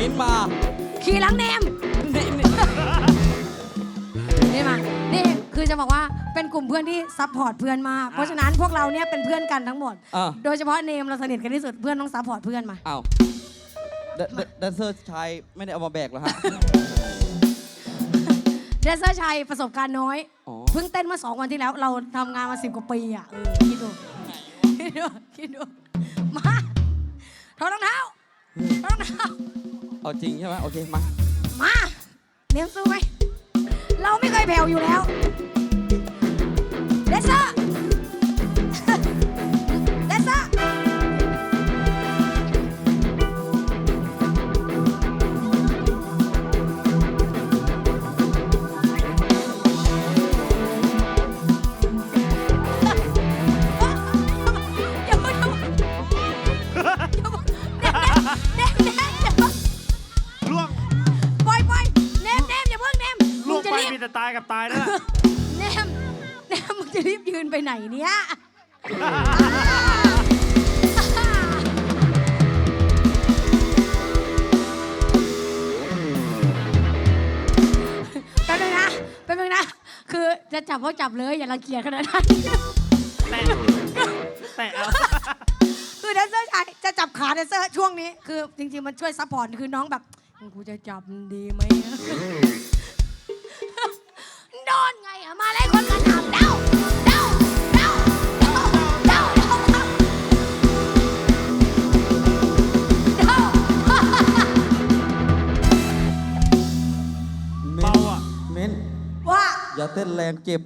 มิ้นท์มา ขี่หลังเนมนี่นี่นี่มา นี่คือจะบอกว่าเป็นกลุ่มเพื่อนที่ซัพพอร์ตเพื่อนมาก เพราะฉะนั้นพวกเราเนี่ยเป็นเพื่อนกันทั้งหมด อะ โดยเฉพาะเนมเราสนิทกันที่สุดเพื่อนต้องซัพพอร์ตเพื่อนมา อ้าวแดนแดนแดนเซอร์ชายไม่ได้เอามาแบกเหรอฮะ เดซเซอร์ชัยประสบการณ์น้อย อ๋อ เพิ่งเต้นมาสองวันที่แล้ว เราทำงานมาสิบกว่าปีอะเออคิดดูคิดดูคิดดูมาถอดรองเท้า เอาจริงใช่ไหมโอเคมา มาเนมสู้ไหมเราไม่เคยแผ่วอยู่แล้ว บมีแต่ตายกับตายนั่นแหละเนมเนมมึงจะรีบยืนไปไหนเนี่ยแป๊บนึงนะแป๊บนึงนะ คือจะจับก็จับเลยอย่ารังเกียจขนาดนั้น แตะแตะเอา คือแดนเซอร์ชายจะจับขาแดนเซอร์ช่วงนี้คือจริงๆมันช่วยซัพพอร์ตคือน้องแบบกูจะจับมันดีไหม อย่าเต้นแรงเจ็บ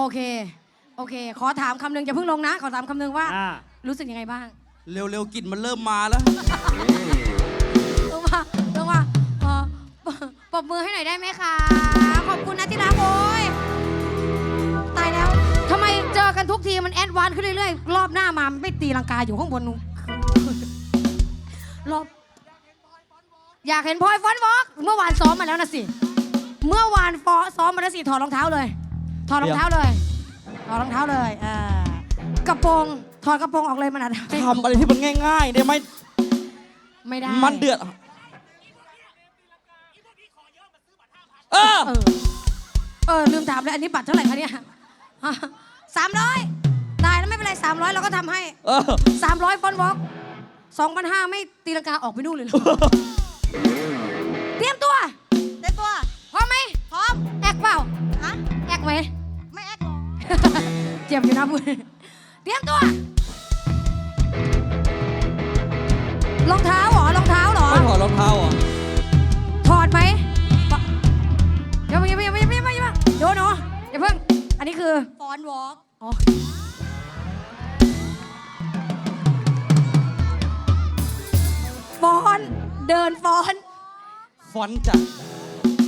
โอเค โอเค ขอถามคำหนึ่งอย่าเพิ่งลงนะ ขอถามคำหนึ่งว่า อ่า รู้สึกยังไงบ้างเร็วๆกลิ่นมันเริ่มมาแล้ว ลงมาลงมาเอ่อปปรบมือให้หน่อยได้ไหมคะ ขอบคุณนะที่รักโอ้ยตายแล้วทำไมเจอกันทุกทีมันแอดวานซ์ขึ้นเรื่อยๆ รอบหน้ามามันไม่ตีลังกาอยู่ข้างบนนู้นรอบอยากเห็นพลอยฟอนต์วอล์กเมื่อวานซ้อมมาแล้วนะสิ เมื่อวานฟอซ้อมมาแล้วสิถอดรองเท้าเลย ถอดรองเท้าเลยถอดรองเท้าเลยเออกระโปรงถอดกระโปรงออกเลยมันอะทำอะไรที่มันง่ายๆได้ไหมไม่ได้มันเดือดเออเออเออลืมถามเลยอันนี้บัตรเท่าไหร่คะเนี่ยสามร้อยได้แล้วไม่เป็นไรสามร้อยเราก็ทำให้เออสามร้อยฟอนวอล์กสองพันห้าไม่ตีลังกาออกไปนู่นเลยเหรอเตรียมตัวเต็มตัวพร้อมไหมพร้อมแอกเปล่าฮะแอกไห เจ็บอยู่นะพูดเตรียมตัว รองเท้าเหรอ รองเท้าเหรอไม่ถอดรองเท้าเหรอถอดไหมปะเดี๋ยวอย่าเพิ่งอย่าเพิ่งอย่าเพิ่งอย่าเพิ่งเดี๋ยวหนูอย่าเพิ่ง อันนี้คือ ฟอนวอล์กอ๋อ ฟอนต์เดินฟอนต์ฟอนต์จ้ะ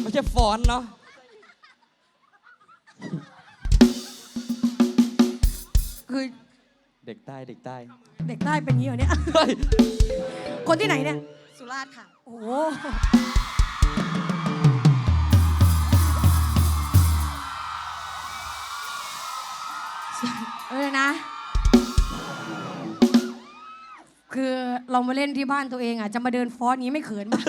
ไม่ใช่ฟอนต์เนาะ คือเด็กใต้เด็กใต้เด็กใต้เป็นอย่างนี้เหรอเนี่ย เฮ้ยคนที่ไหนเนี่ย สุราษฎร์ค่ะ โอ้โหเออนะ คือเรามาเล่นที่บ้านตัวเองอะ จะมาเดินฟ้อนอย่างนี้ไม่เขินมั้ย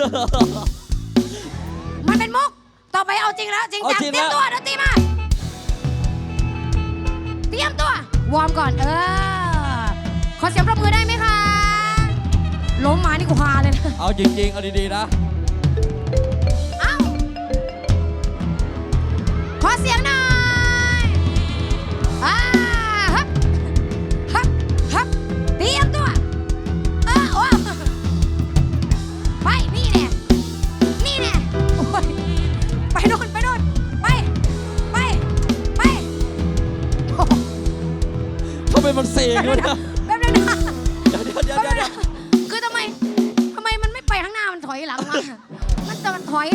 มันเป็นมุก ต่อไปเอาจริงแล้ว จริงจังเอาจริงเตรียมแล้วตัวดนตรีมา เตรียมตัว วอร์มก่อน เออ ขอเสียงประมือได้ไหมคะ ล้มมานี่กูฮาเลยนะ เอาจริงๆ เอาดีๆ นะ เอ้า ขอเสียงหน่อย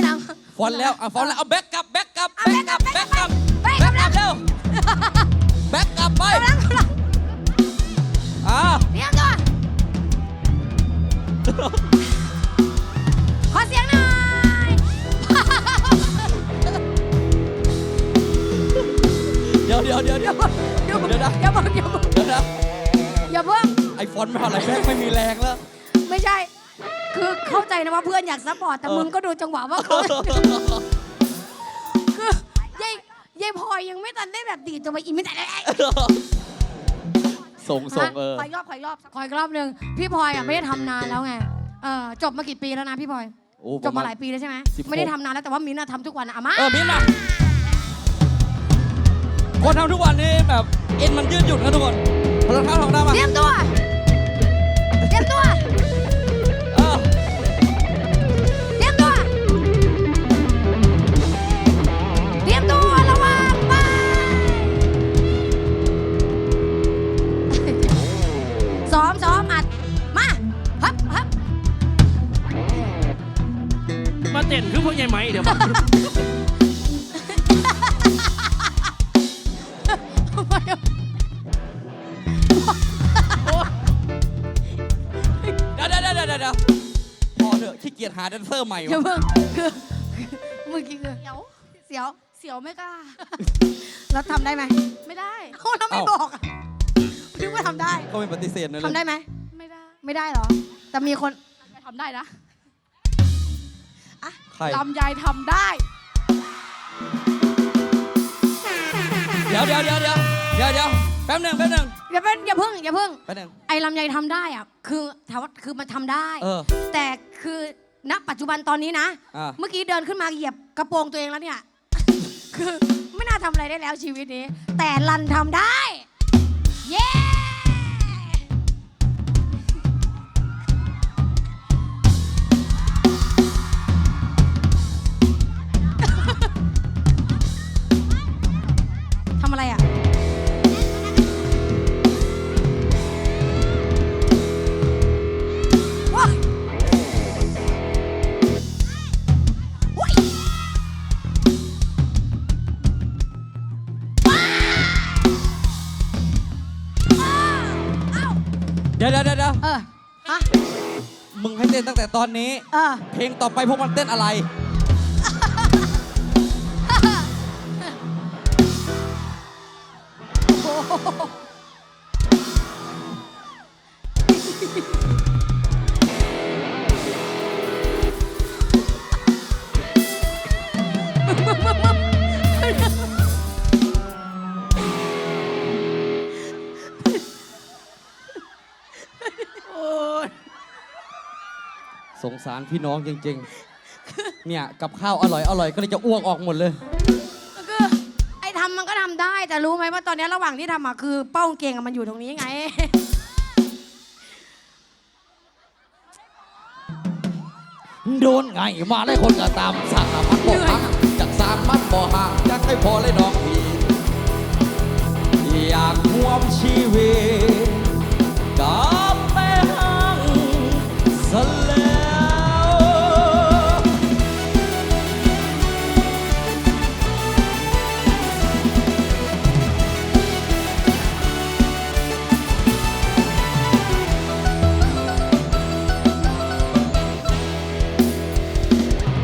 หลังฟอนแล้วอะฟอนแล้วเอาแบ็กกลับแบ็กกลับเอาแบ็คกลับแบ็กกลับแบ็คแบ็กลักบกลับเร็วแบ็กกลับไปกำลังกำลังอ่าเตรียมตัวขอเสียงหน่อยเดี๋ยวเดี๋ยวเดี๋ยวเดี๋ยวเดี๋ยวเดี๋ยวนะอย่าเพิ่งอย่าเพิ่งเดี๋ยวนะอย่าเพิ่งไอฟอนไม่เท่าไหร่แม่งไม่มีแรงแล้ว ไม่ใช่ คือเข้าใจนะว่าเพื่อนอยากซัพพอร์ตแต่เออมึงก็ดูจังหวะว่าเขาคือยายยายพลอยยังไม่ทันได้แบบดีดจะไปอินไม่ได้เลยส่งส่งเออขออีกรอบขออีกรอบขออีกรอบหนึ่งพี่พลอยอะไม่ได้ทำนานแล้วไงเออจบมากี่ปีแล้วนะพี่พลอยโอ้จบมาหลายปีแล้วใช่ไหมสิบหกไม่ได้ทำนานแล้วแต่ว่ามิ้นท์อะทำทุกวันอะอามาเออมิ้นท์มาคนทำทุกวันนี้แบบเอ็นมันยืดหยุ่นนะทุกคนพลังเท้าทองดำมาเตรียมตัว มาเต้นคือพวกใหญ่ไหมเดี๋ยวบอกเดี๋ยวเดี๋ยวเดี๋ยวเดี๋ยวเดี๋ยวพอเถอะขี้เกียจหาแดนเซอร์ใหม่อย่าวะเพิ่งคือเมื่อกี้คือเดี๋ยวเสียวเสียวไม่กล้า แล้วทำได้ไหมไม่ได้เอ้าแล้วไม่บอกอะนึกว่าทำได้ก็ไม่ปฏิเสธนะเลยทำได้ไหมไม่ได้ไม่ได้เหรอ แต่มีคนทำได้นะใคร ลำไยทำได้ เดี๋ยวเดี๋ยวเดี๋ยวเดี๋ยวเดี๋ยวเดี๋ยวแป๊บหนึ่งแป๊บหนึ่งอย่าเป็นอย่าเพิ่งอย่าเพิ่ง แป๊บหนึ่ง ไอ้ลำไยทำได้อะคือถามว่าคือมันทำได้ เออแต่คือณปัจจุบันตอนนี้นะ อ่าเมื่อกี้เดินขึ้นมาเหยียบกระโปรงตัวเองแล้วเนี่ย คือไม่น่าทำอะไรได้แล้วชีวิตนี้ แต่รันทำได้ เย้ ต้นตั้งแต่ตอนนี้เออเพลงต่อไปพวกมันเต้นอะไร สงสารพี่น้องจริงๆ เนี่ยกับข้าวอร่อยอร่อยก็เลยจะอ้วกออกหมดเลย ก็ไอ้ทำมันก็ทำได้แต่รู้ไหมว่าตอนนี้ระหว่างที่ทำอะคือเป้ากงเกงมันอยู่ตรงนี้ไง โดนไงมาได้คนก็ตามสั่งอะมันบ่พังจากสามมัดบ่ห่างจากให้พอเลยน้องพี่อยากห่วมชีวิตกับแม่หังสเล